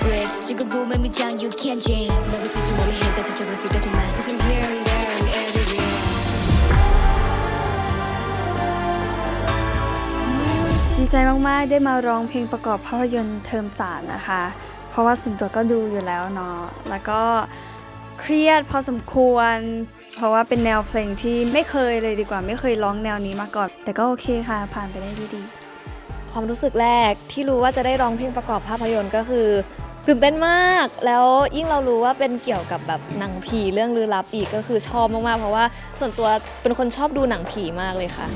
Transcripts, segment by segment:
breathe 지금 보면 미장 you can't dream 너를 두지 몸이 해 따뜻해 볼수 있다 그만 Cause I'm here and there and everywhere ดีใจมาก ๆ ได้มาร้องเพลงประกอบภาพยนตร์เทอมสามนะคะ เพราะว่าส่วนตัวก็ดูอยู่แล้วเนาะ แล้วก็เครียดพอสมควร เพราะว่าเป็นแนวเพลงที่ไม่เคยเลยดีกว่า ไม่เคยร้องแนวนี้มาก่อน แต่ก็โอเคค่ะ ผ่านไปได้ด้วยดี ความรู้สึกแรกที่รู้ว่าจะได้ร้องเพลงประกอบภาพยนตร์ก็คือ ตื่นเต้นมาก แล้วยิ่งเรารู้ว่าเป็นเกี่ยวกับแบบหนังผีเรื่องลือลับอีกก็คือชอบมากๆ เพราะว่าส่วนตัวเป็นคนชอบดูหนังผีมากเลยค่ะ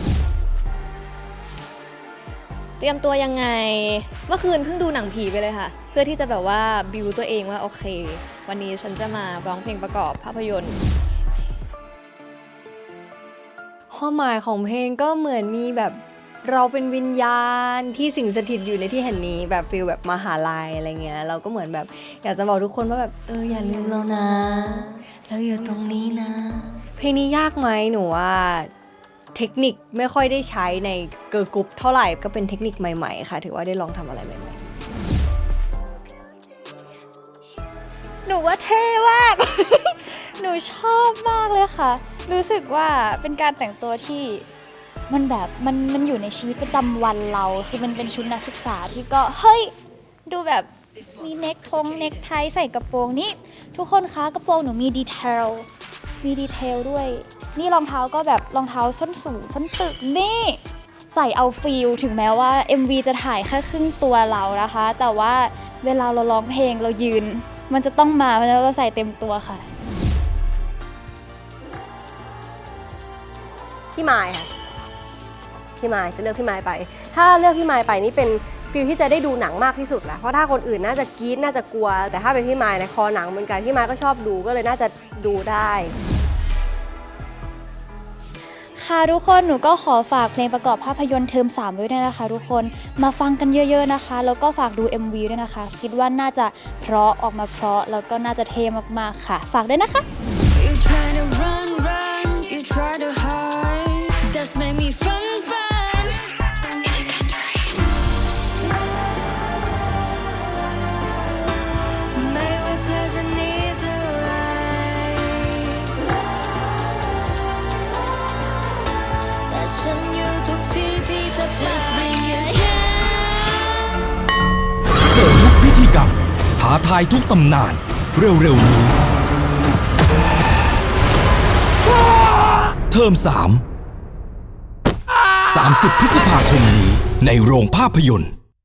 เตรียมตัวยังไง เมื่อคืนเพิ่งดูหนังผีไปเลยค่ะ เพื่อที่จะแบบว่าบิวตัวเองว่าโอเค วันนี้ฉันจะมาร้องเพลงประกอบภาพยนตร์ความหมายของเพลงก็เหมือนมีแบบ เราเป็นวิญญาณที่สิงสถิตอยู่ในที่แห่งนี้แบบฟิลแบบมหาลัยอะไรเงี้ย เราก็เหมือนแบบ อยากจะบอกทุกคนว่าแบบเอออย่าลืมเรานะ เราอยู่ตรงนี้นะ เพลงนี้ยากไหมหนูว่าเทคนิคไม่ค่อยได้ใช้ในเกิร์ลกรุ๊ปเท่าไหร่ก็เป็นเทคนิคใหม่ๆค่ะ ถือว่าได้ลองทำอะไรใหม่ๆ หนูว่าเท่มาก หนูชอบมากเลยค่ะ รู้สึกว่าเป็นการแต่งตัวที่ มันแบบมันมันอยู่ในชีวิตประจำวันเรา คือมันเป็นชุดนักศึกษาที่ก็เฮ้ย ดูแบบมีเน็กทงเน็กไทใส่กระโปรงนี่ทุกคนคะกระโปรงหนูมีดีเทลมีดีเทลด้วย นี่รองเท้าก็แบบรองเท้าส้นสูงส้นตึกนี่ใส่เอาฟิลถึงแม้ว่า MV จะถ่ายแค่ครึ่งตัวเรานะคะ แต่ว่าเวลาเราร้องเพลงเรายืน มันจะต้องมาแล้วเราใส่เต็มตัวค่ะ พี่ไม้ค่ะ พี่ไม้จะเลือกพี่ไม้ไป ถ้าเลือกพี่ไม้ไปนี่เป็นฟิลที่จะได้ดูหนังมากที่สุดแหละเพราะถ้าคนอื่นน่าจะกรี๊ดน่าจะกลัว แต่ถ้าเป็นพี่ไม้ในยคอหนังเหมือนกันพี่ไม้ก็ชอบดูก็เลยน่าจะดูได้ ค่ะทุกคนหนูก็ขอฝากเพลงประกอบภาพยนตร์เทอม3ไว้ด้วยนะคะ ทุกคนมาฟังกันเยอะ ๆนะคะ แล้วก็ฝากดู MV ด้วยนะคะ คิดว่าน่าจะเพราะออกมาเพราะแล้วก็น่าจะเท่มากๆค่ะ ฝากด้วยนะคะ You try to run run you try to hide that's made me fun fun เปิดทุกพิธีกรรมท้าทายทุกตำนาน เร็วๆนี้ เทอมสาม30 พฤษภาคมนี้ในโรงภาพยนตร์